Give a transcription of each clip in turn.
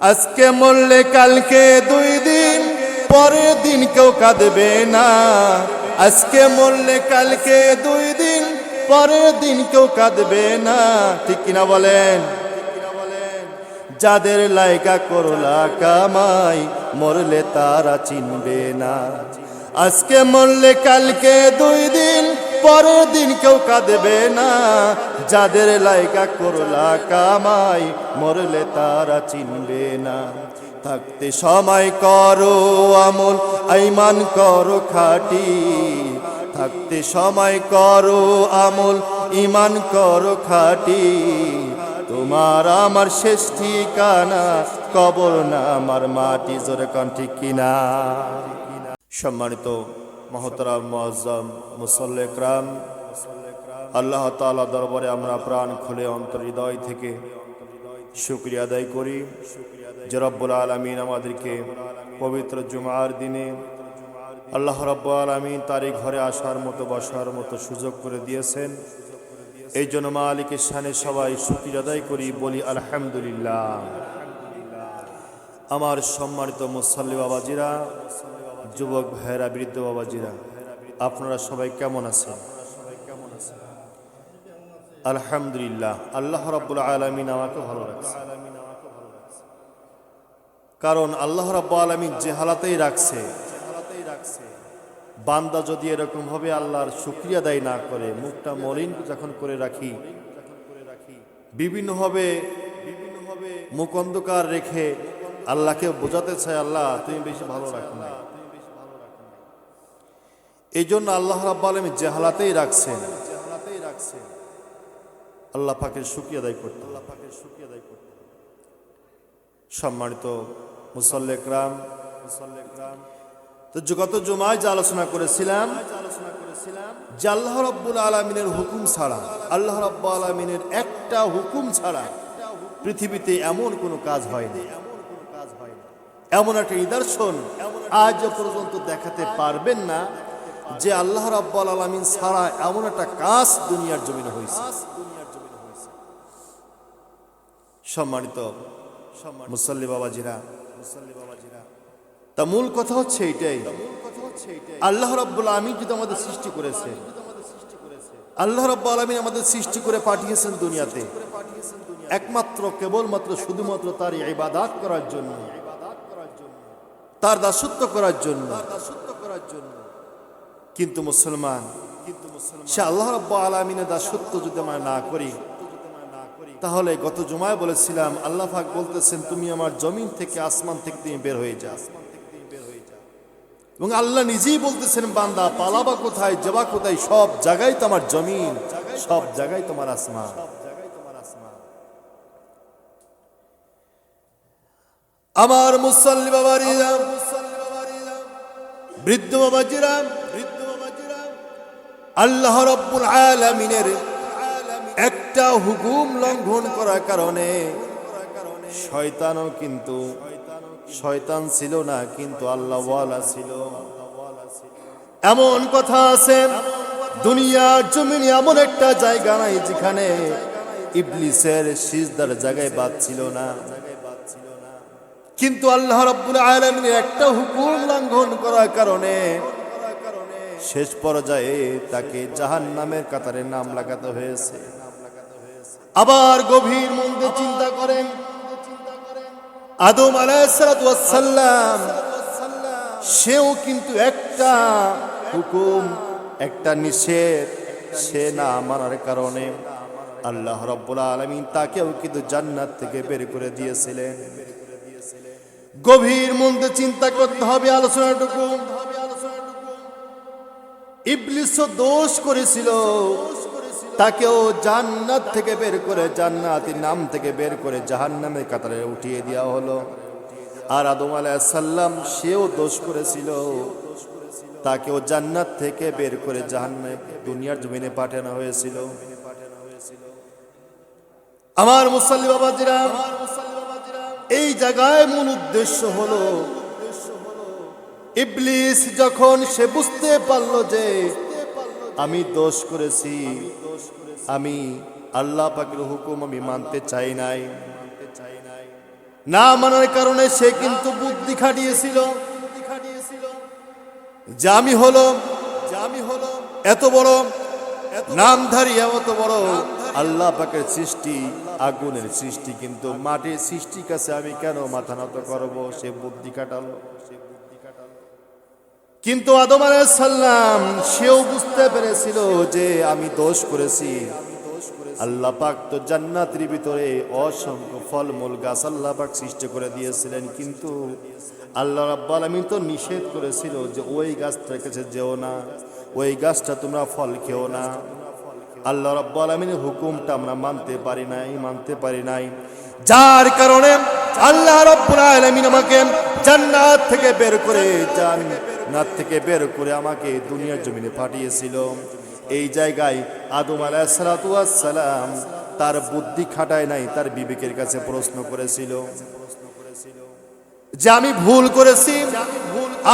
আজকে মরলে কালকে দুই দিন, পরের দিন কেউ কাঁদবে না। আজকে মরলে কালকে দুই দিন, পরের দিন কেউ কাঁদবে না। ঠিক কিনা বলেন? যাদের লাইকা করলা কামাই, মরলে তারা চিনবে না। আজকে মরলে কালকে দুই দিন পরের দিন কেউ কাঁদবে না। যাদের লাইকা করলা কামাই, মরলে তারা চিনবে না। থাকতে সময় করো আমল, আইমান করো খাটি। থাকতে সময় করো আমল ইমান করো খাটি। তোমার আমার শেষ ঠিকানা, কবর না, আমার মাটি, জোরে কন ঠিক কিনা সম্মানিত মহতরাম মুআজ্জম মুসল্লেকরাম আল্লাহ তাআলা দরবারে আমরা প্রাণ খুলে অন্তর হৃদয় থেকে শুক্রিয়া আদায় করি। যে আলমিন আমাদেরকে পবিত্র জুমার দিনে আল্লাহ রব্বুল আলমিন তারই ঘরে আসার মতো, বসার মতো সুযোগ করে দিয়েছেন। এই জন্য মালিকের সানে সবাই শুক্রিয়া আদায় করি, বলি আলহামদুলিল্লাহ। আমার সম্মানিত মুসল্লি বাবাজিরা যুবক ভাইয়েরা, বৃদ্ধ বাবাজিরা, আপনারা সবাই কেমন আছেন? আলহামদুলিল্লাহ, আল্লাহ রাব্বুল আলামিন আমাকে ভালো রাখছে। কারণ আল্লাহ রাব্বুল আলামিন যে হালাতেই রাখছে, বান্দা যদি এরকম ভাবে আল্লাহর শুক্রিয়া দায়ী না করে, মুখটা মলিন যখন করে রাখি, বিভিন্নভাবে বিভিন্নভাবে মুখ অন্ধকার রেখে আল্লাহকে বোঝাতে চাই আল্লাহ, তুমি বেশি ভালো রাখো না এই জন্য আল্লাহ রাব্বুল আলামিন যে হালাতেই রাখছেন। আল্লাহ পাকের শুক্রিয়া আদায় করতে আল্লাহ পাকের শুক্রিয়া আদায় করতে সম্মানিত মুসল্লেকরাম মুসল্লেকরাম তো গত জুমায় যে আলোচনা করেছিলাম, যে আল্লাহ রব্বুল আলমিনের হুকুম ছাড়া, আল্লাহ রব্বুল আলমিনের একটা হুকুম ছাড়া পৃথিবীতে এমন কোনো কাজ হয়নি। এমন একটা নিদর্শন আজ পর্যন্ত দেখাতে পারবেন না। যে আল্লাহ রাব্বাল আলমিন ছাড়া এমন একটা কাজ দুনিয়ার জমিনে হয়েছে। সম্মানিত মুসল্লি বাবাজিরা মুসল্লি তা মূল কথা হচ্ছে এটাই আল্লাহ রাব্বুল আলমিন যদি আমাদের সৃষ্টি করেছে, আল্লাহ রাব্বুল আলমিন আমাদের সৃষ্টি করে পাঠিয়েছেন দুনিয়াতে, একমাত্র, কেবলমাত্র, শুধুমাত্র তার ইবাদাত করার জন্য, তার দাসত্ব করার জন্য কিন্তু মুসলমান সে আল্লাহ রাব্বুল আলমিনের দাসত্ব যদি আমরা না করি, তাহলে গত জুমায় বলেছিলাম, আল্লাহ পাক বলতেছেন, তুমি আমার জমিন থেকে আসমান থেকে তুমি বের হয়ে যাও। এবং আল্লাহ নিজেই বলতেছেন, বান্দা, পালাবা কোথায়, যাবা কোথায়, সব জায়গায় তোমার জমিন, সব জায়গায় তোমার আসমান। আমার মুসল্লি বাবারিরা বৃদ্ধ বাবাজিরা বৃদ্ধ বাবাজিরা আল্লাহ রব্বুল আলামিনের একটা হুকুম লঙ্ঘন করার কারণে শয়তানও কিন্তু শয়তান ছিল না, কিন্তু আল্লাহওয়ালা ছিল। এমন কথা আছে, দুনিয়ার জমিনে এমন একটা জায়গা নাই যেখানে ইবলিসের সিজদার জায়গায় বাদ ছিল না। কিন্তু আল্লাহ রাব্বুল আলামিনের একটা হুকুম লঙ্ঘন করার কারণে শেষ পর্যায়ে তাকে জাহান্নামের কাতারে নাম লাগাতে হয়েছে। আবার গভীর মন্দে চিন্তা করেন। আদম আলাইসালাম সেও কিন্তু একটা হুকুম, একটা নিষেধ, সে না মানার কারণে। আল্লাহ রব্বুল আলমিন তাকেও কিন্তু জান্নাত থেকে বের করে দিয়েছিলেন। গভীর মন্দে চিন্তা করতে হবে আলোচনাটুকু। ইবলিস দোষ করেছিল। তাকেও জান্নাত থেকে বের করে জান্নাতি নাম থেকে বের করে জাহান্নামের কাতারে উঠিয়ে দেওয়া হলো। আর আদম আলাইসাল্লাম সেও দোষ করেছিল। তাকেও জান্নাত থেকে বের করে জাহান্নামে দুনিয়ার জমিনে পাঠানো হয়েছিল। আমার মুসল্লি বাবাজিরা, এই জায়গায় মূল উদ্দেশ্য হলো ইবলিস যখন সে বুঝতে পারল যে আমি দোষ করেছি, আমি আল্লাহ পাকের হুকুম আমি মানতে চাই নাই। না মানার কারণে সে কিন্তু বুদ্ধি খাটিয়েছিল যে আমি হলো আমি হলো এত বড়, নামধারী এত বড় আল্লাহ পাকের সৃষ্টি, আগুনের সৃষ্টি, কিন্তু মাটির সৃষ্টির কাছে আমি কেন মাথা নত করব? সে বুদ্ধি কাটালো কিন্তু আদম সাল্লাম সেও বুঝতে পেরেছিল যে আমি দোষ করেছি। আল্লাহ পাক তো জান্নাতের ভিতরে অসংখ্য ফলমূল গাছ আল্লাহ পাক সৃষ্টি করে দিয়েছিলেন, কিন্তু আল্লাহ রাব্বাল আমি তো নিষেধ করেছিল যে ওই গাছটার কাছে যেও না, ওই গাছটা তোমরা ফল খেও না। আল্লাহ রাব্বাল আলামিনের হুকুমটা আমরা মানতে পারি নাই, মানতে পারি নাই। যার কারণে আল্লাহ রাব্বুল আলামিন আমাকে জান্নাত থেকে বের করে জান্নাত থেকে বের করে আমাকে দুনিয়ার জমিনে পাঠিয়েছিল। এই জায়গায় আদম আলাইসালাম তার বুদ্ধি খাটায় নাই, তার বিবেকের কাছে প্রশ্ন করেছিল। যে আমি ভুল করেছি?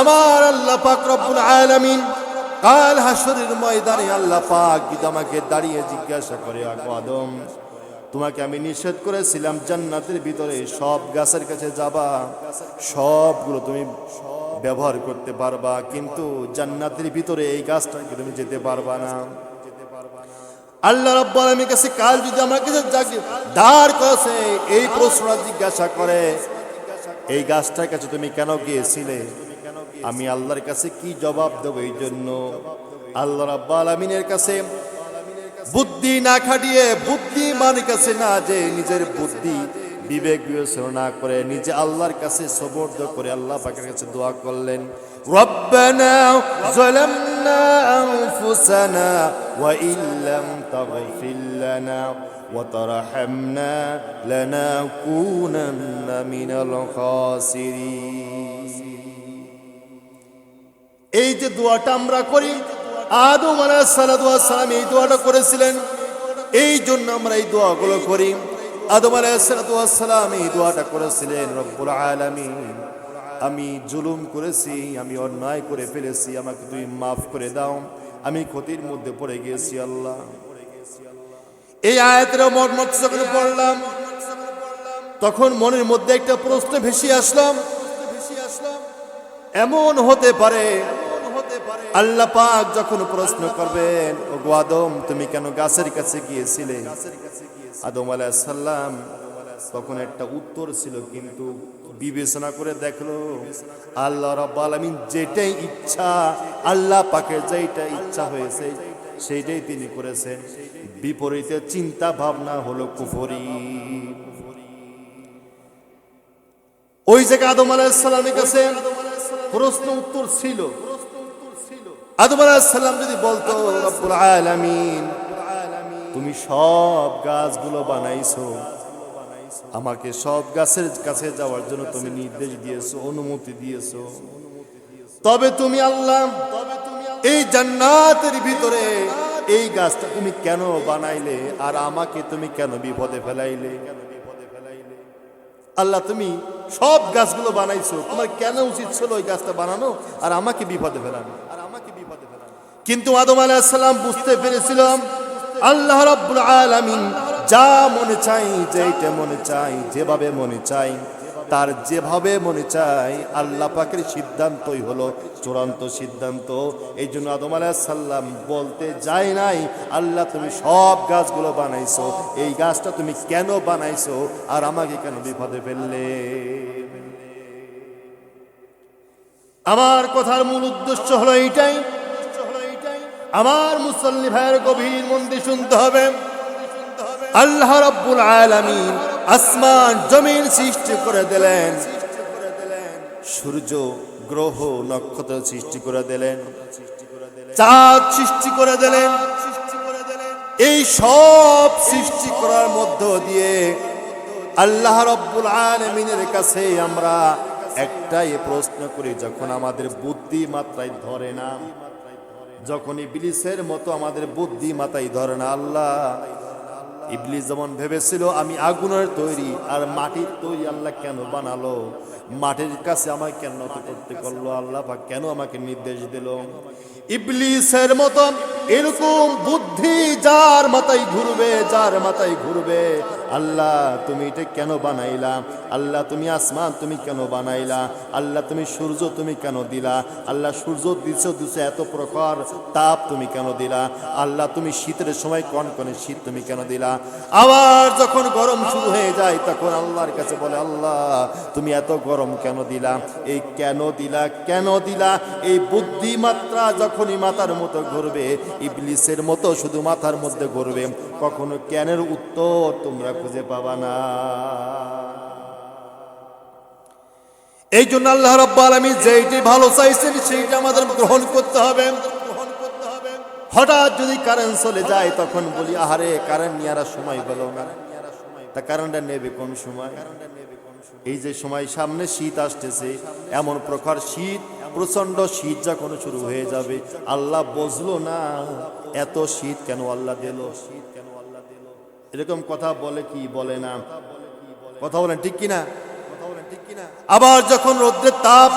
আমার আল্লাহ পাক রব্বুল আলামিন কাল হাসরের ময়দানে আল্লাহ পাক যদি আমাকে দাঁড়িয়ে জিজ্ঞাসা করে আদম, তোমাকে আমি নিষেধ করেছিলাম জান্নাতের ভিতরে সব গাছের কাছে যাবা, সবগুলো তুমি ব্যবহার করতে পারবা, কিন্তু জান্নাতের ভিতরে এই গাছটাকে তুমি যেতে পারবা না। আল্লাহ রাব্বুল আলামিনের কাছে কাল যদি আমার কাছে দাঁড় করেছে, এই প্রশ্নটা জিজ্ঞাসা করে, এই গাছটার কাছে তুমি কেন গিয়েছিলে? আমি আল্লাহর কাছে কি জবাব দেবো এই জন্য? আল্লাহ রাব্বুল আলামিনের কাছে বুদ্ধি না খাটিয়ে বুদ্ধিমানের কাছে না যে নিজের বুদ্ধি বিবেক বিবেচনা না করে নিজে আল্লাহর কাছে সবর্দ করে আল্লাহ পাকের কাছে দোয়া করলেন ربنا ظلمنا أنفسنا وإن لم تغفر لنا وترحمنا لنكونن من الخاسرين এই যে দোয়াটা আমরা করি আদম আলাইসালাম এই দোয়াটা করেছিলেন এই জন্য আমরা এই দোয়াগুলো করি আদম আলাইসালাম এই দোয়াটা করেছিলেন, রব্বুল আলামিন, আমি জুলুম করেছি, আমি অন্যায় করে ফেলেছি, আমাকে তুই মাফ করে দাও, আমি ক্ষতির মধ্যে পড়ে গিয়েছি, আল্লাহ। এই আয়াতের মর্মত যখন পড়লাম, তখন মনের মধ্যে একটা প্রশ্ন ভেসে আসলাম। এমন হতে পারে আল্লাহ পাক যখন প্রশ্ন করবেন ও আদম, তুমি কেন গাছের কাছে গিয়েছিলে? আদম আলাইহিস সালাম তখন একটা উত্তর ছিল, কিন্তু বিবেচনা করে দেখল, আল্লাহ রাব্বুল আলামিন যেটাই ইচ্ছা, আল্লাহ পাকের যেটা ইচ্ছা হয়েছে, সেইটাই তিনি করেছেন। বিপরীতে চিন্তা ভাবনা হলো কুফরি। ওই জায়গায় আদম আলাইহিস সালামের কাছে প্রশ্ন উত্তর ছিল আদম যদি বলতো তুমি সব গাছগুলো বানাইছো। আমাকে সব গাছের কাছে যাওয়ার জন্য তুমি নির্দেশ দিয়েছ, অনুমতি দিয়েছ। তবে তুমি আল্লাহ, এই জান্নাতের ভিতরে এই গাছটা তুমি কেন বানাইলে? আর আমাকে তুমি কেন বিপদে ফেলাইলে? আল্লাহ, তুমি সব গাছগুলো বানাইছো। তোমার কেন উচিত ছিল ওই গাছটা বানানো? আর আমাকে বিপদে ফেলানো আর আমাকে বিপদে ফেলানো কিন্তু আদম আলাইসাল্লাম বুঝতে পেরেছিলাম, আল্লাহ রাব্বুল আলামিন যা মনে চাই যেইটা মনে চাই যেভাবে মনে চাই তার যেভাবে মনে চাই আল্লাহ পাকের সিদ্ধান্তই হলো চূড়ান্ত সিদ্ধান্ত। এই জন্য আদম সাল্লাম বলতে যায় নাই, আল্লাহ তুমি সব গাছগুলো বানাইছো, এই গাছটা তুমি কেন বানাইছো, আর আমাকে কেন বিপদে ফেললে? আমার কথার মূল উদ্দেশ্য হলো এইটাই আমার মুসল্লি ভাইয়ের গভীর মন্দির শুনতে হবে। আল্লাহ রাব্বুল আলামিন আসমান, জমিন সৃষ্টি করে দিলেন। সূর্য, গ্রহ, নক্ষত্র সৃষ্টি করে দিলেন। চাঁদ সৃষ্টি করে দিলেন। এই সব সৃষ্টি করার মধ্য দিয়ে আল্লাহ রব্বুল আলমিনের কাছে আমরা একটাই প্রশ্ন করি, যখন আমাদের বুদ্ধি মাত্রায় ধরে না। যখন ইবলিসের মতো আমাদের বুদ্ধি মাথায় ধরে না, আল্লাহ, ইবলিস যেমন ভেবেছিল, আমি আগুনের তৈরি আর মাটির তৈরি আল্লাহ কেন বানালো? মাটির কাছে আমাকে কেন নত করতে করল? আল্লাহ বা কেন আমাকে নির্দেশ দিল? ইবলিসের মতো এরকম বুদ্ধি যার মাথায় ঘুরবে, যার মাথায় ঘুরবে আল্লাহ, তুমি এটা কেন বানাইলা? আল্লাহ, তুমি আসমান তুমি কেন বানাইলা? আল্লাহ, তুমি সূর্য তুমি কেন দিলা? আল্লাহ, সূর্য দিছ দিছ এত প্রখর তাপ তুমি কেন দিলা? আল্লাহ, তুমি শীতের সময় কন কনে শীত তুমি কেন দিলা? আবার যখন গরম শুরু হয়ে যায়, তখন আল্লাহর কাছে বলে, আল্লাহ, তুমি এত গরম কেন দিলা? এই কেন দিলা? কেন দিলা? এই বুদ্ধিমাত্রা যখনই মাথার মতো ঘুরবে, ইবলিসের মতো শুধু মাথার মধ্যে ঘুরবে, কখনো কেনের উত্তর তোমরা খুঁজে পাবা না। এই জন্য আল্লাহ রব্বা আলমী যেইটি ভালো চাইছেন, সেইটা আমাদের গ্রহণ করতে হবে। হঠাৎ যদি কারেন্ট চলে যায়, তখন বলি, আহারে কারেন্ট নেওয়ার সময় গেল না। তা কারেন্টটা নেবে কোন সময়? এই যে সময় সামনে শীত আসতেছে, এমন প্রকার শীত প্রচণ্ড শীত যখন শুরু হয়ে যাবে, আল্লাহ বুঝলো না, এত শীত কেন আল্লাহ দিল? শীত এরকম কথা বলে কি বলে না? কথা বলেন ঠিক কিনা? আবার যখন রৌদ্রের তাপ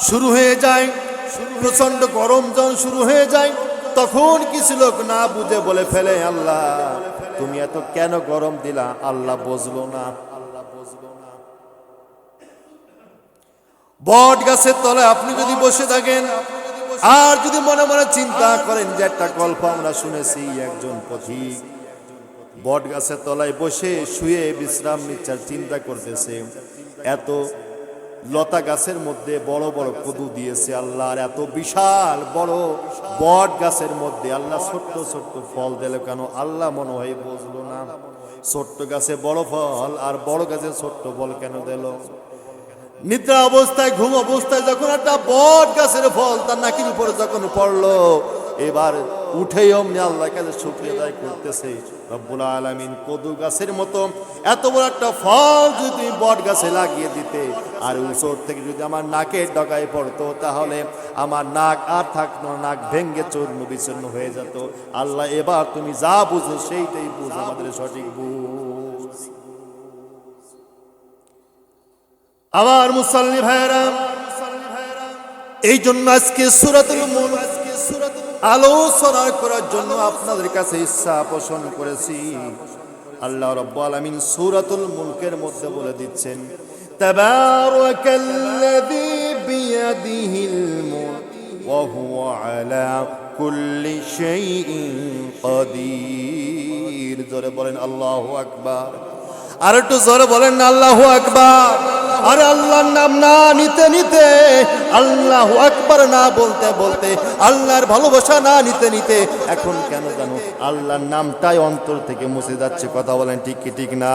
শুরু হয়ে যায় প্রচণ্ড গরম যখন শুরু হয়ে যায় তখন কিছু লোক না বুঝে বলে ফেলে আল্লাহ তুমি এত কেন গরম দিলা? আল্লাহ বুঝলো না। আল্লাহ বুঝলো না। বট গাছের তলায় আপনি যদি বসে থাকেন আর যদি মনে মনে চিন্তা করেন যে একটা গল্প আমরা শুনেছি একজন পথিক। বট গাছের তলায় বসে শুয়ে বিশ্রাম নিচ্ছার চিন্তা করতেছে। এত লতা গাছের মধ্যে বড় বড় কদু দিয়েছে আল্লাহ, আর এত বিশাল বড় বট গাছের মধ্যে আল্লাহ ছোট্ট ছোট্ট ফল দিল কেন? আল্লাহ মনে হয় বুঝলো না। ছোট্ট গাছে বড় ফল আর বড় গাছে ছোট্ট ফল কেন দিল? নিদ্রা অবস্থায়, ঘুম অবস্থায় যখন একটা বট গাছের ফল তার নাকির উপরে যখন পড়ল এবার উঠেই অমনি আল্লাহর কাছে শুক্রিয়া আদায় করতেছে। রব্বুল আলামিন কদু গাছের মতো এত বড় একটা ফল যদি বট গাছে লাগিয়ে দিতে, আর উপর থেকে যদি আমার নাকের ডগায় পড়তো, তাহলে আমার নাক আর থাকতো নাক ভেঙ্গে চূর্ণ বিচূর্ণ হয়ে যেত। আল্লাহ, এবার তুমি যা বুঝো সেইটাই বুঝ, আমাদের সঠিক বুঝ। আবার মুসল্লি ভাইরা এই জন্য আজকে সুরাতুল মুলক আলোচনা করার জন্য আপনাদের কাছে ইচ্ছা পোষণ করেছি। আল্লাহ রব্বুল আলামিন সূরাতুল মুলকের মধ্যে বলে দিচ্ছেন হুয়া আলা কুল্লি শাইইন কাদির। জোরে বলেন, আল্লাহু আকবার। আর একটু জোরে বলেন, আল্লাহু আকবার। আরে আল্লাহর নাম না নিতে নিতে আল্লাহ আকবার না বলতে বলতে আল্লাহর ভালোবাসা না নিতে নিতে এখন কেন জানো আল্লাহর নামটাই অন্তর থেকে মুছে যাচ্ছে, কথা বলেন ঠিক কি, ঠিক না?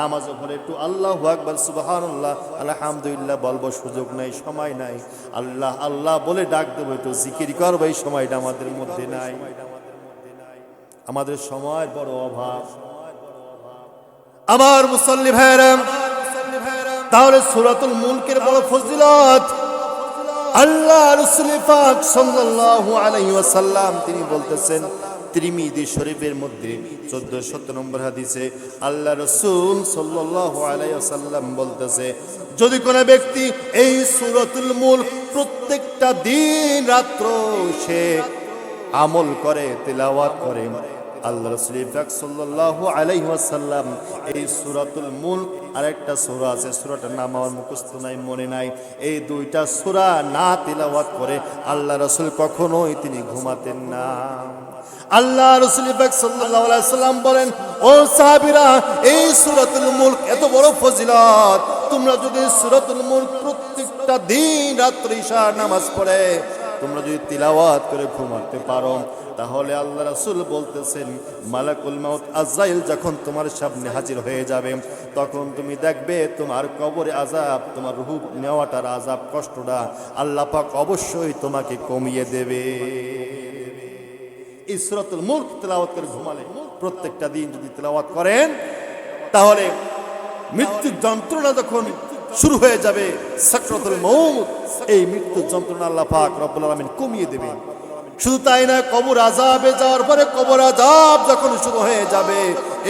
নামাজ একটু আল্লাহ আকবার, সুবহানাল্লাহ, আলহামদুলিল্লাহ বলব, সুযোগ নাই, সময় নাই। আল্লাহ আল্লাহ বলে ডাক দেবো, একটু জিকির করব, এই সময়টা আমাদের মধ্যে নাই। আমাদের সময় বড় অভাব। আমার মুসল্লি ভাইরা তাহলে সুরাতুল মুলকের বড় ফজিলত আল্লাহ আলাইহি তিনি বলতেছেন ত্রিমিদি শরীফের মধ্যে চোদ্দ শত নম্বর হাদিসে আল্লাহ রসুল সাল্লাল্লাহু আলাইহি ওয়াসাল্লাম বলতেছে, যদি কোনো ব্যক্তি এই সুরাতুল মুলক প্রত্যেকটা দিন রাত্র সে আমল করে, তেলাওয়াত করে আল্লাহ রসুল ইফাক সাল্লাল্লাহু আলাইহি ওয়াসাল্লাম এই সূরাতুল মুলক আরেকটা সূরা আছে, সূরাটার নাম আমার মুখস্থ নাই, মনে নাই। এই দুইটা সূরা না তিলাওয়াত করে আল্লাহ রসুল কখনোই তিনি ঘুমাতেন না। আল্লাহ রসুল ইফাক সাল্লাল্লাহু আলাইহি ওয়াসাল্লাম বলেন, ও সাহাবিরা, এই সূরাতুল মুলক এত বড় ফজিলত। তোমরা যদি সূরাতুল মুলক প্রত্যেকটা দিন রাত্রি ঈশা নামাজ পড়ে তোমরা যদি তিলাওয়াত করে ঘুমাতে পারো, তাহলে আল্লাহ রাসুল বলতেছেন, মালাকুল মাউত আজাইল যখন তোমার সামনে হাজির হয়ে যাবে, তখন তুমি দেখবে তোমার কবরে আজাব তোমার রুহু নেওয়াটার আজাব কষ্টটা আল্লাহ পাক অবশ্যই তোমাকে কমিয়ে দেবে। এই সূরাতুল মুলক তেলাওয়াত করে ঘুমালে প্রত্যেকটা দিন যদি তেলাওয়াত করেন, তাহলে মৃত্যুর যন্ত্রণা যখন শুরু হয়ে যাবে সাকরাতুল মৌত এই মৃত্যু যন্ত্রণা আল্লাহ পাক রব্বুল আলমিন কমিয়ে দেবেন। শুধু তাই না কবর আজাবে যাওয়ার পরে কবর আজাব যখন শুরু হয়ে যাবে,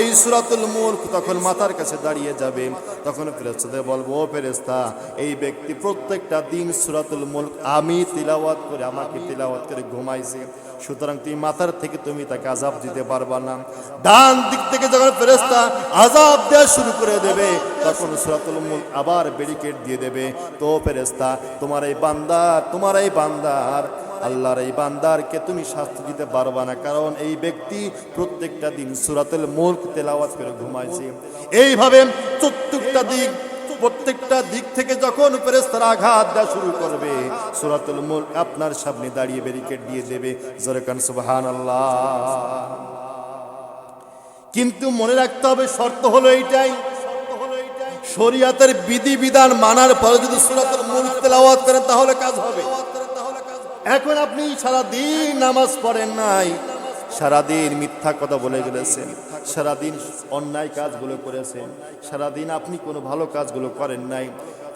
এই সুরাতুল মুল্ক তখন মাথার কাছে দাঁড়িয়ে যাবে। তখন ফেরেস্তাদের বলব, ও ফেরেস্তা এই ব্যক্তি প্রত্যেকটা দিন সুরাতুল মুল্ক আমি তিলাওয়াত করে, আমাকে তিলাওয়াত করে ঘুমাইছে। সুতরাং তুমি মাথার থেকে তুমি তাকে আজাব দিতে পারবা না। ডান দিক থেকে যখন ফেরেস্তা আজাব দেওয়া শুরু করে দেবে, তখন সুরাতুল মুল্ক আবার ব্যারিকেড দিয়ে দেবে। তো ফেরেস্তা তোমার এই বান্দার, তোমার এই বান্দার আল্লাহর এই বান্দারকে তুমি শাস্তি দিতে পারবা না, কারণ এই ব্যক্তি প্রত্যেকটা দিন সুরাতুল মুল্ক তেলাওয়াত করে ঘুমাইছে। এইভাবে প্রত্যেকটা দিক প্রত্যেকটা দিক থেকে যখন ফেরেস্তারা আঘাত দেওয়া শুরু করবে, সুরাতুল মুল্ক আপনার সামনে দাঁড়িয়ে ব্যারিকেড দিয়ে দেবে। জরকান সুবহান কিন্তু মনে রাখতে হবে, শর্ত হলো এইটাই, শরিয়াতের বিধি বিধান মানার পরে যদি সুরাতুল মুল্ক তেলাওয়াত করেন, তাহলে কাজ হবে। এখন আপনি সারাদিন নামাজ পড়েন নাই। সারাদিন মিথ্যা কথা বলে গেলেছেন। সারাদিন অন্যায় কাজগুলো করেছেন। সারাদিন আপনি কোনো ভালো কাজগুলো করেন নাই।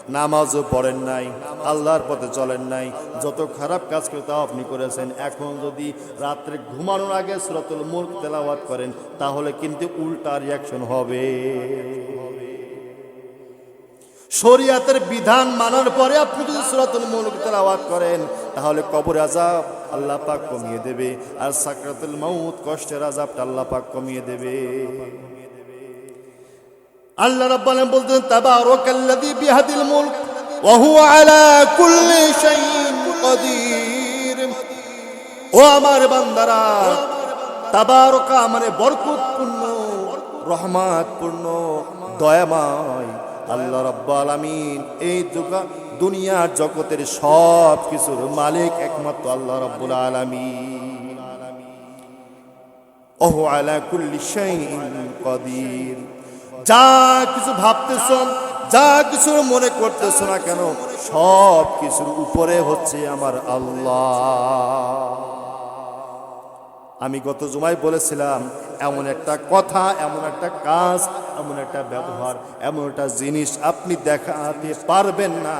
নামাজও পড়েন নাই। আল্লাহর পথে চলেন নাই। যত খারাপ কাজ করে তাও আপনি করেছেন। এখন যদি রাত্রে ঘুমানোর আগে সুরাতুল মুল্ক তেলাওয়াত করেন, তাহলে কিন্তু উল্টা রিয়াকশন হবে। শরিয়াতের বিধান মানার পরে আপনি যদি সুরাতুল মুলক তেলাওয়াত করেন, তাহলে কবর আজাব আল্লাহ পাক কমিয়ে দেবে। আর সাকরাতুল মাউত, কষ্টের আজাবটা আল্লাহ পাক কমিয়ে দেবে। আল্লাহ রাব্বাল বলতেন তাবারাকাল্লাযী বিহাদিল মুলক, ওয়া হুয়া আলা কুল্লি শাইইন কাদির। ও আমার বান্দারা, তাবারকা মানে বরকতপূর্ণ, রহমাতপূর্ণ, দয়াময় আল্লাহ রাব্বুল আলামিন এই দুগা, দুনিয়ার জগতের সব কিছুর মালিক একমাত্র আল্লাহ রাব্বুল আলামিন। ওহু আলা কুল্লি কাদির। যা কিছু ভাবতেছ, যা কিছু মনে করতেছ না কেন, সব কিছুর উপরে হচ্ছে আমার আল্লাহ। আমি গত জুমায় বলেছিলাম, এমন একটা কথা, এমন একটা কাজ, এমন একটা ব্যবহার, এমন একটা জিনিস আপনি দেখাতে পারবেন না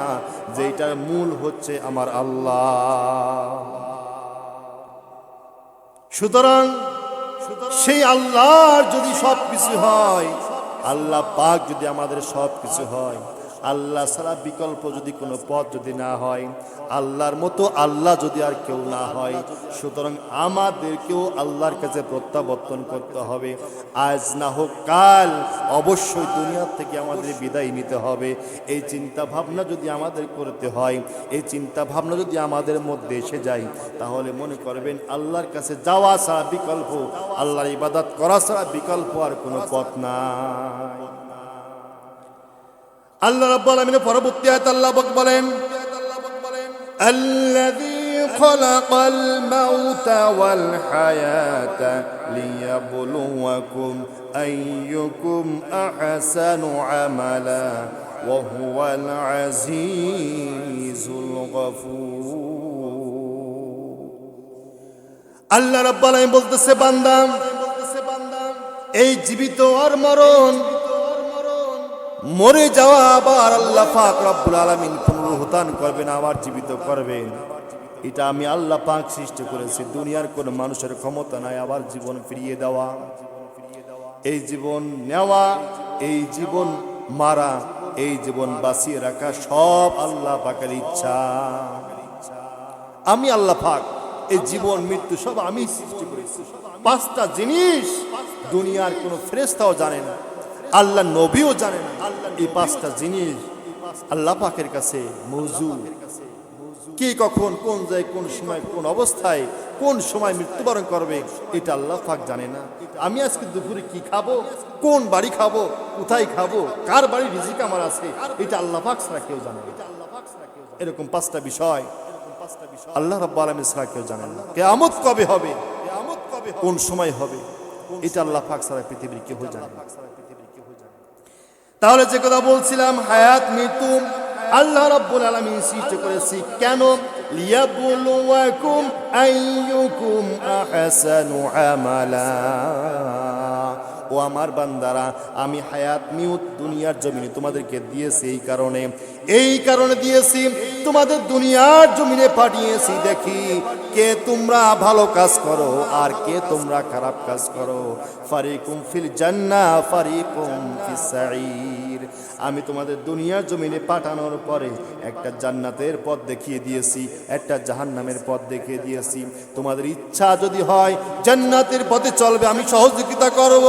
যে এটার মূল হচ্ছে আমার আল্লাহ। সুতরাং সেই আল্লাহর যদি সব কিছু হয়, আল্লাহ পাক যদি আমাদের সব কিছু হয় আল্লাহ ছাড়া বিকল্প যদি কোনো পথ যদি না হয়, আল্লাহর মতো আল্লাহ যদি আর কেউ না হয়, সুতরাং আমাদেরকেও আল্লাহর কাছে প্রত্যাবর্তন করতে হবে। আজ না হোক কাল অবশ্যই দুনিয়ার থেকে আমাদের বিদায় নিতে হবে। এই চিন্তা ভাবনা যদি আমাদের করতে হয়, এই চিন্তা ভাবনা যদি আমাদের মধ্যে এসে যায়, তাহলে মনে করবেন আল্লাহর কাছে যাওয়া ছাড়া বিকল্প, আল্লাহর ইবাদত করা ছাড়া বিকল্প আর কোনো পথ নাই। আল্লাহ রাব্বুল আলামিনের পরবর্তী আয়াত আল্লাহ পাক বলেন الذي خلق الموت والحياة ليبلوكم أيكم أحسن عملا وهو العزيز الغفور আল্লাহ রাব্বুল আলামিন বলতেছে বান্দা এই জীবিত আর মরণ মরে যাওয়া আবার আল্লাহ পাক রব্বুল আলামিন পুনরুত্থান করবেন, আবার জীবিত করবেন। এটা আমি আল্লাহ পাক সৃষ্টি করেছি। দুনিয়ার কোন মানুষের ক্ষমতা নাই, আবার জীবন ফিরিয়ে দেওয়া। এই জীবন নেওয়া, এই জীবন মারা, এই জীবন বাঁচিয়ে রাখা সব আল্লাহ পাকের ইচ্ছা। আমি আল্লাহ পাক এই জীবন, মৃত্যু সব আমি সৃষ্টি করেছি। পাঁচটা জিনিস দুনিয়ার কোনো ফেরেস্তাও জানে না। আল্লাহ নবীও জানে না। এই পাঁচটা জিনিস আল্লাহ পাকের কাছে কে কখন, কোন যায় কোন সময়, কোন অবস্থায়, কোন সময় মৃত্যুবরণ করবে, এটা আল্লাহ পাক জানে না। আমি আজকে দুপুরে কি খাব, কোন বাড়ি খাব, কোথায় খাব, কার বাড়ি রিজিক আমার আছে, এটা আল্লাহ পাক ছাড়া কেউ জানে এরকম পাঁচটা বিষয় আল্লাহ রাব্বুল আলামিন ছাড়া কেউ জানে না। কিয়ামত কবে হবে? কোন সময় হবে? এটা আল্লাহ পাক ছাড়া পৃথিবীর কেউ জানে না। তাহলে যে কথা বলছিলাম, হায়াত মৃত্যু, আল্লাহ রাব্বুল আলামিন সৃষ্টি করেছি। কেন? লিয়াবলুয়াকুম আইয়ুকুম আহসানু আমালা। ও আমার বান্দারা, আমি হায়াত মিউত দুনিয়ার জমিনে তোমাদেরকে দিয়েছি এই কারণে। এই কারণে দিয়েছি, তোমাদের দুনিয়ার জমিনে পাঠিয়েছি, দেখি কে তোমরা ভালো কাজ করো আর কে তোমরা খারাপ কাজ করো। ফারিকুম ফিল জান্না ফারিকুম ফিস সাঈর আমি তোমাদের দুনিয়ার জমিনে পাঠানোর পরে একটা জান্নাতের পথ দেখিয়ে দিয়েছি, একটা জাহান্নামের পথ দেখিয়ে দিয়েছি। তোমাদের ইচ্ছা যদি হয় জান্নাতের পথে চলবে, আমি সহযোগিতা করব।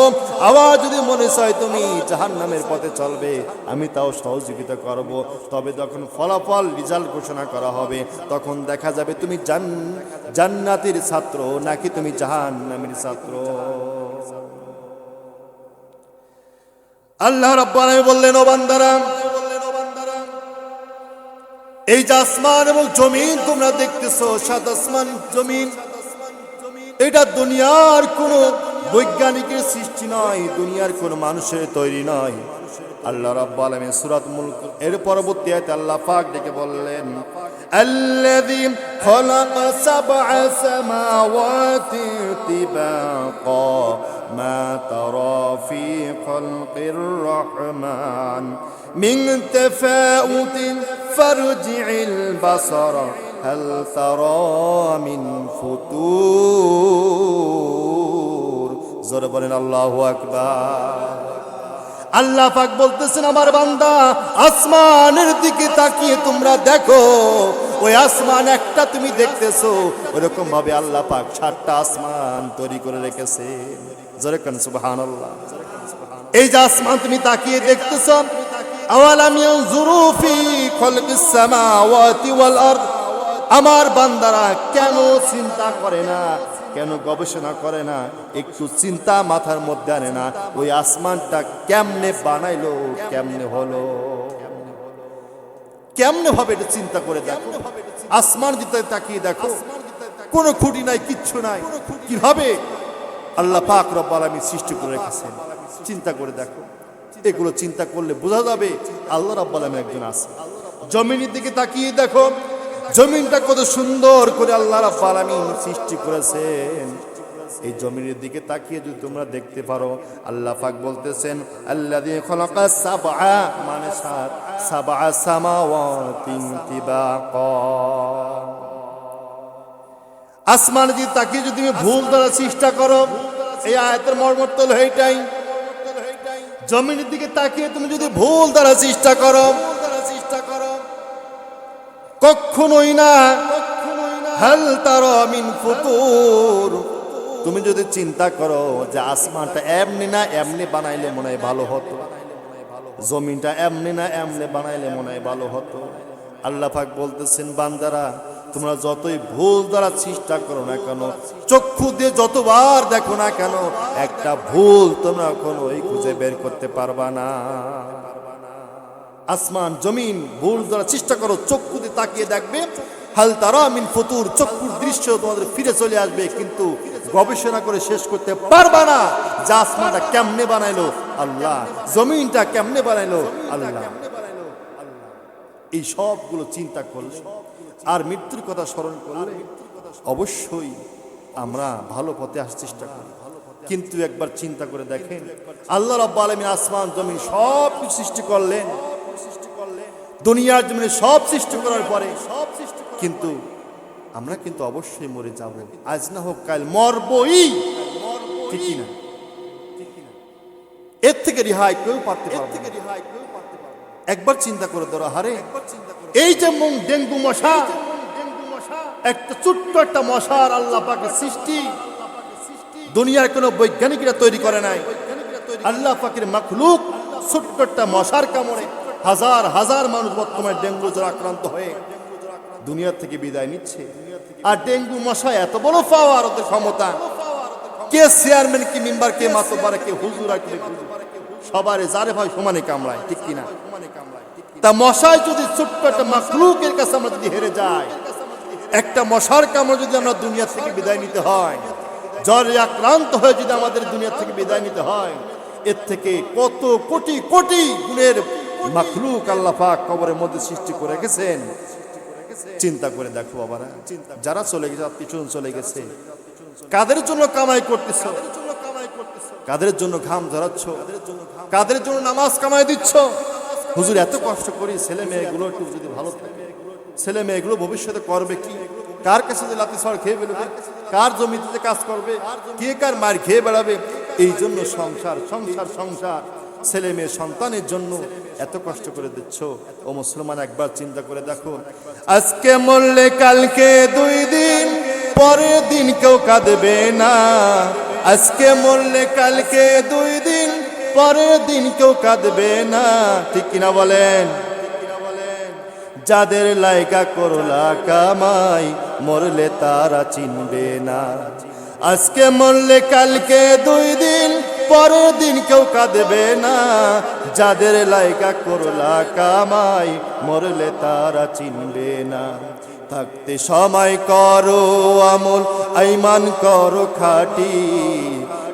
আবার যদি মনে চায় তুমি জাহান্নামের পথে চলবে, আমি তাও সহযোগিতা করব। তবে যখন ফলাফল রেজাল্ট ঘোষণা করা হবে, তখন দেখা যাবে তুমি জান জান্নাতের ছাত্র নাকি তুমি জাহান্নামের ছাত্র। আল্লাহ রাব্বানি বললেন, ও বান্দারা, এই যে আসমান এবং জমিন তোমরা দেখতেছো, সাত আসমান জমিন, এটা দুনিয়ার কোনো বৈজ্ঞানিকের সৃষ্টি নয়, দুনিয়ার কোন মানুষের তৈরি নয়। আল্লাহ রাব্বুল সূরাত মুলক, এর পরবর্তী আল্লাহ পাক ডেকে বললেন الذي خلق سبع سماوات طباقا ما ترى في خلق الرحمن. من تفاؤت فارجع البصر هل ترى من فتور زور الله أكبر. আল্লাহ পাক বলতেছেন, আমার বান্দা, আসমানের দিকে তাকিয়ে তোমরা দেখো। ওই আসমান একটা তুমি দেখতেছো। ওরকম ভাবে আল্লাহ পাক সাতটা আসমান তৈরি করে রেখেছে। জোরে কান, সুবহানাল্লাহ। এই যে আসমান তুমি তাকিয়ে দেখতেছ আওয়ালাম ইয়ানজুরু ফি খালকিস সামাওয়াতি ওয়াল আরদ? আমার বান্দারা কেন চিন্তা করে না? কেন গবেষণা করে না? একটু চিন্তা মাথার মধ্যে আনে না। ওই আসমানটা কেমনে বানাইলো, কেমনে হলো? কেমনে ভাবে এটা চিন্তা করে দেখো? আসমান দিতে তাকিয়ে দেখো। কোনো খুঁটি নাই, কিচ্ছু নাই। কীভাবে? আল্লাহ পাক রব্বাল আমি সৃষ্টি করে রেখেছেন। চিন্তা করে দেখো। এগুলো চিন্তা করলে বোঝা যাবে আল্লাহ রব্বাল আমি একজন আছে। জমিনের দিকে তাকিয়ে দেখো। জমিনটা কত সুন্দর করে আল্লাহ আলামিন সৃষ্টি করেছেন। এই জমিনের দিকে তাকিয়ে যদি তোমরা দেখতে পারো, আল্লাহ পাক বলতেছেন, আল্লাযী খালাকা সাবআ মানে সাত, সাবআ সামাওয়াতিন তিবাকা। আসমান যদি তাকিয়ে যদি তুমি ভুল ধরার চেষ্টা করো, এই আয়াতের মর্মত্ব হলো এইটাই জমিনের দিকে তাকিয়ে তুমি যদি ভুল দ্বারা চেষ্টা করো কখনোই না। হাল তার মিন ফুতুর। তুমি যদি চিন্তা করো যে আসমানটা এমনি না, এমনি বানাইলে মনে হয় ভালো হতো। জমিনটা এমনি না, এমনি বানাইলে মনে হয় ভালো হতো। আল্লাহ পাক বলতেছেন, বান্দারা, তোমরা যতই ভুল দ্বারা চেষ্টা করো না কেন, চক্ষু দিয়ে যতবার দেখো না কেন, একটা ভুল তোমরা কোনো ওই খুঁজে বের করতে পারবা না। আসমান, জমিন ভুল দ্বারা চেষ্টা করো, চক্ষুতে তাকিয়ে দেখবে। হাল তারা মিন ফতুর, চক্ষুর দৃশ্য তোমাদের ফিরে চলে আসবে, কিন্তু গবেষণা করে শেষ করতে পারবা না। যে আসমানটা কেমনে বানাইলো? আল্লাহ। জমিনটা কেমনে বানাইলো? আল্লাহ। এই সবগুলো চিন্তা করলে আর মৃত্যুর কথা স্মরণ করলে অবশ্যই আমরা ভালো পথে আসার চেষ্টা করি। কিন্তু একবার চিন্তা করে দেখেন, আল্লাহ রাব্বুল আলামিন আসমান, জমিন সব কিছু সৃষ্টি করলেন। দুনিয়ার জমিনে সব সৃষ্টি করার পরে সব সৃষ্টি কিন্তু আমরা কিন্তু অবশ্যই মরে যাব। আজ না হোক কাল মরবই। ঠিক কি না এর থেকে রেহাই কেউ পারতে পারবে না। একবার চিন্তা করে ধরো হারে এই যে মুং ডেঙ্গু মশা একটা ছোট্ট একটা মশার আল্লাহ পাকের সৃষ্টি। দুনিয়ার কোনো বৈজ্ঞানিকরা তৈরি করে নাই। আল্লাহ পাকের মাখলুক ছোট্ট একটা মশার কামড়ে। হাজার হাজার মানুষ বর্তমানে ডেঙ্গু জ্বর আক্রান্ত হয়ে দুনিয়ার থেকে বিদায় নিচ্ছে। আর ডেঙ্গু মশা এত বড় পাওয়ার ওদের ক্ষমতা। কে চেয়ারম্যান, কি মেম্বার, কে মাতবারে কে হুজুর, আর কে। সবারে যারে ভাই সমানে কামড়ায়, ঠিক কিনা? তা মশায় যদি ছোট্ট একটা মাখলুকের কাছে আমরা যদি হেরে যাই, একটা মশার কামড় যদি আমরা দুনিয়া থেকে বিদায় নিতে হয়, জ্বরে আক্রান্ত হয়ে যদি আমাদের দুনিয়া থেকে বিদায় নিতে হয়, এর থেকে কত কোটি কোটি গুণের মাখলুক আল্লাহ পাক কবরের মধ্যে সৃষ্টি করে গেছেন। চিন্তা করে দেখো বাবারা, যারা চলে গেছে, আত্মীয় চলে গেছে। কাদের জন্য কামাই করতেছ? কাদের জন্য ঘাম ঝরাচ্ছ? কাদের জন্য নামাজ কামাই দিচ্ছ? হুজুর, এত কষ্ট করি ছেলে মেয়েগুলো একটু যদি ভালো থাকে। ছেলে মেয়েগুলো ভবিষ্যতে করবে কি? কার কাছে যে লাতি ছড় খেয়ে বেরোবে কার জমিতে কাজ করবে? কে কার মার খেয়ে বেড়াবে? এই জন্য সংসার সংসার সংসার। ছেলে মেয়ে সন্তানের জন্য এত কষ্ট করে দিচ্ছ? ও মুসলমান, একবার চিন্তা করে দেখো। আজকে মরলে কালকে দুই দিন, পরের দিন কেউ কাঁদবে না। আজকে মরলে কালকে দুই দিন, পরের দিন কেউ কাঁদবে না। ঠিক কিনা বলেন? যাদের লাইকা করলা কামাই, মরলে তারা চিনবে না। আজকে মরলে কালকে দুই দিন পরের দিন কেউ কাঁদবে না। যাদের লাইকা করলা কামাই, মরলে তারা চিনবে না। থাকতে সময় করো আমল, আইমান করো খাটি।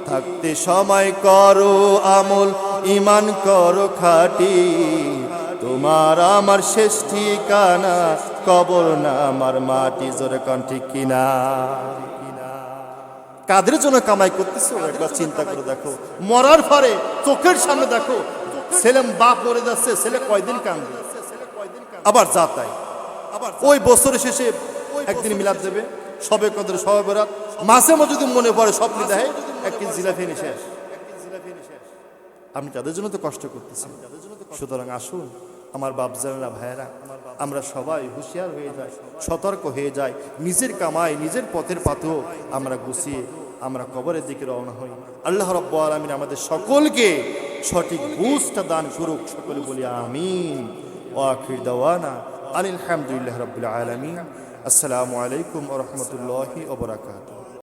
থাকতে সময় করো আমল ইমান করো খাটি। তোমার আমার শেষ ঠিকানা, কবর না আমার মাটি, জোরে কন ঠিক কিনা কাদের জন্য কামাই করতেছো? একবার চিন্তা করে দেখো। মরার পরে চোখের সামনে দেখো। ছেলে বাপ মরে যাচ্ছে, ছেলে কয়দিন কান্দে আবার যা তাই। আবার ওই বছরের শেষে একদিন মিলাদ দেবে। সবে কদর, সবে বেরাত। মাসে মাঝে যদি মনে পড়ে, স্বপ্ন দেখে এক কেজি জিলাপি শেষ। আমি তাদের জন্য তো কষ্ট করতেছেন সুতরাং আসুন, আমার বাপজানেরা ভাইয়েরা আমরা সবাই হুঁশিয়ার হয়ে যাই, সতর্ক হয়ে যাই, নিজের কামাই, নিজের পথের পাথেও আমরা গুছিয়ে, আমরা কবরের দিকে রওনা হই। আল্লাহ রব্বু আলমিন আমাদের সকলকে সঠিক বুঝটা দান করুক, সকলে বলি আমিন। ও আখির দাওয়ানা আলহামদুলিল্লাহ রবিল আলমিন। আসসালামু আলাইকুম রহমতুল্লাহি ওবরাকাতুহ